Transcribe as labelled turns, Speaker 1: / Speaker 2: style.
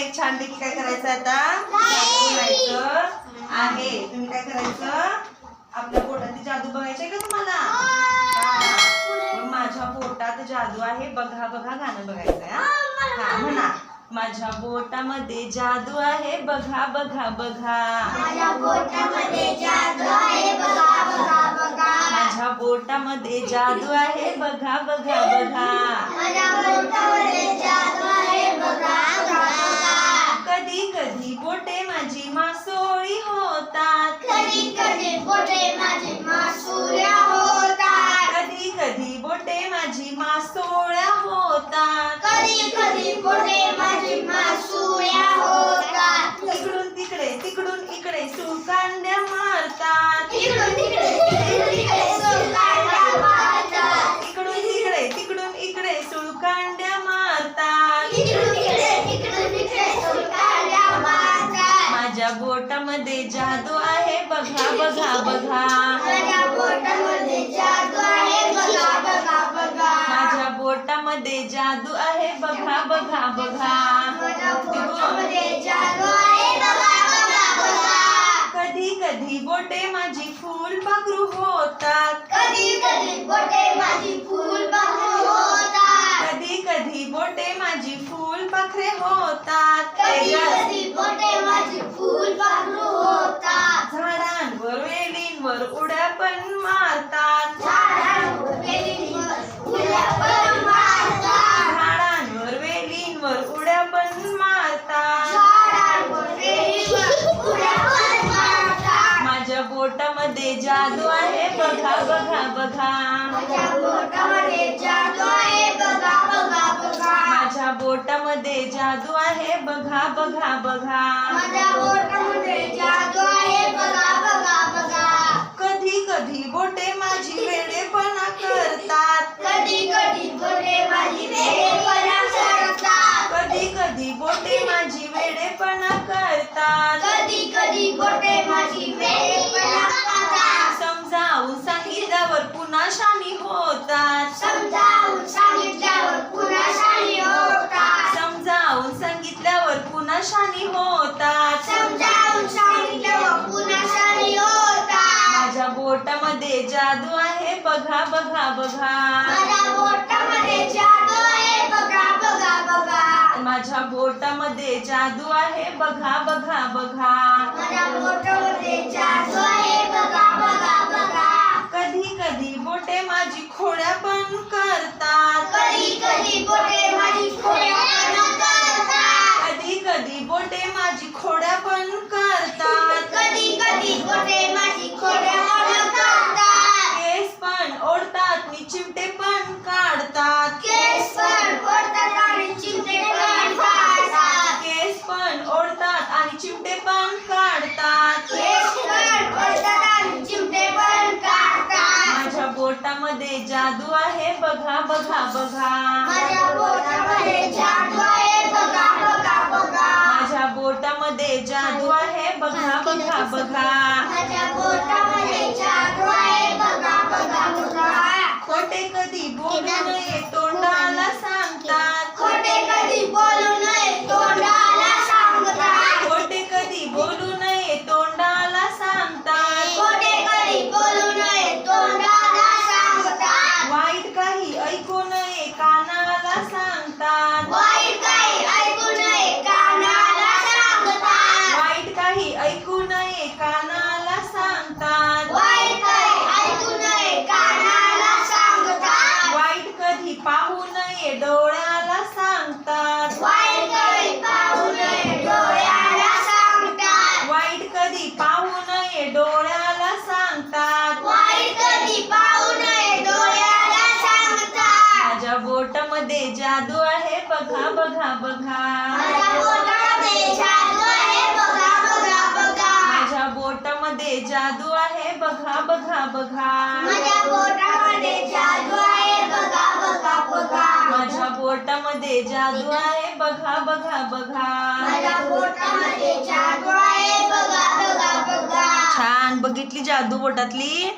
Speaker 1: एक छान पैकी काय करायचं आता? बोलायचं आहे. तुम्ही काय करायचं? आपल्या पोटातली जादू बघायची का तुम्हाला? हा. माझ्या पोटात जादू आहे. बघा बघा गाणं बघायचंय हा. हा, म्हणा. माझ्या बोटामध्ये जादू आहे. बघा बघा बघा.
Speaker 2: माझ्या पोटामध्ये जादू आहे. बघा बघा बघा.
Speaker 1: माझ्या बोटामध्ये जादू आहे. बघा बघा बघा.
Speaker 2: माझ्या पोटामध्ये
Speaker 1: सुकांड्या मारतात माझ्या बोटामध्ये जादू आहे, बघा बघा बघा.
Speaker 2: माझ्या
Speaker 1: बोटामध्ये जादू आहे, बघा बघा बघा. कधी कधी बोटे माझी फुल पाखरू होतात. बोटामध्ये जादू आहे बघा बघा बघा.
Speaker 2: माझ्या पोटामध्ये जादू आहे बघा बघा बघा.
Speaker 1: माझ्या बोटामध्ये जादू आहे बघा बघा बघा.
Speaker 2: माझ्या पोटामध्ये जादू आहे बघा बघा बघा.
Speaker 1: कधी कधी बोटे माझी वेडेपणा पुन्हा शानी होतात
Speaker 2: समजावून सांगितल्यावर पुन्हा शाळी होतात
Speaker 1: माझ्या बोटामध्ये जादू आहे बघा बघा बघा.
Speaker 2: माझ्या पोटामध्ये जादू आहे बघा बघा बघा.
Speaker 1: माझ्या बोटामध्ये जादू आहे बघा बघा बघा.
Speaker 2: माझ्या पोटामध्ये जादू आहे बघा बघा बघा.
Speaker 1: कधी कधी बोटे माझी खोड्या पण करतात
Speaker 2: कधी कधी पोटे माझी खोड्यापणा करतात
Speaker 1: कधी कधी बोटे माझी खोड्या पण करतात
Speaker 2: कधी कधी पोटे माझी खोड्यापणा करतात
Speaker 1: केस पण ओढतात आणि चिमटे पण काढतात
Speaker 2: केस पण पडतात आणि चिमटे पण काढतात
Speaker 1: केस पण ओढतात आणि चिमटे पण काढतात
Speaker 2: केस पण पडतात आणि चिमटे पण काढतात
Speaker 1: माझ्या बोटामध्ये जादू आहे बघा बघा बघा.
Speaker 2: माझ्या बोटामध्ये जादू आहे बघा बघा बघा.
Speaker 1: माझ्या बोटामध्ये जादू आहे बघा बघा बघा.
Speaker 2: माझ्या बोटामध्ये जादू आहे बघा बघा बघा.
Speaker 1: खोटे कधी बोलू नये बघा बघा बघा.
Speaker 2: बघा बघा बघा.
Speaker 1: माझ्या बोटामध्ये जादू आहे बघा बघा बघा.
Speaker 2: माझ्या जादू
Speaker 1: बोटामध्ये
Speaker 2: आहे बघा बघा बघा.
Speaker 1: छान बघितली जादू बोटातली?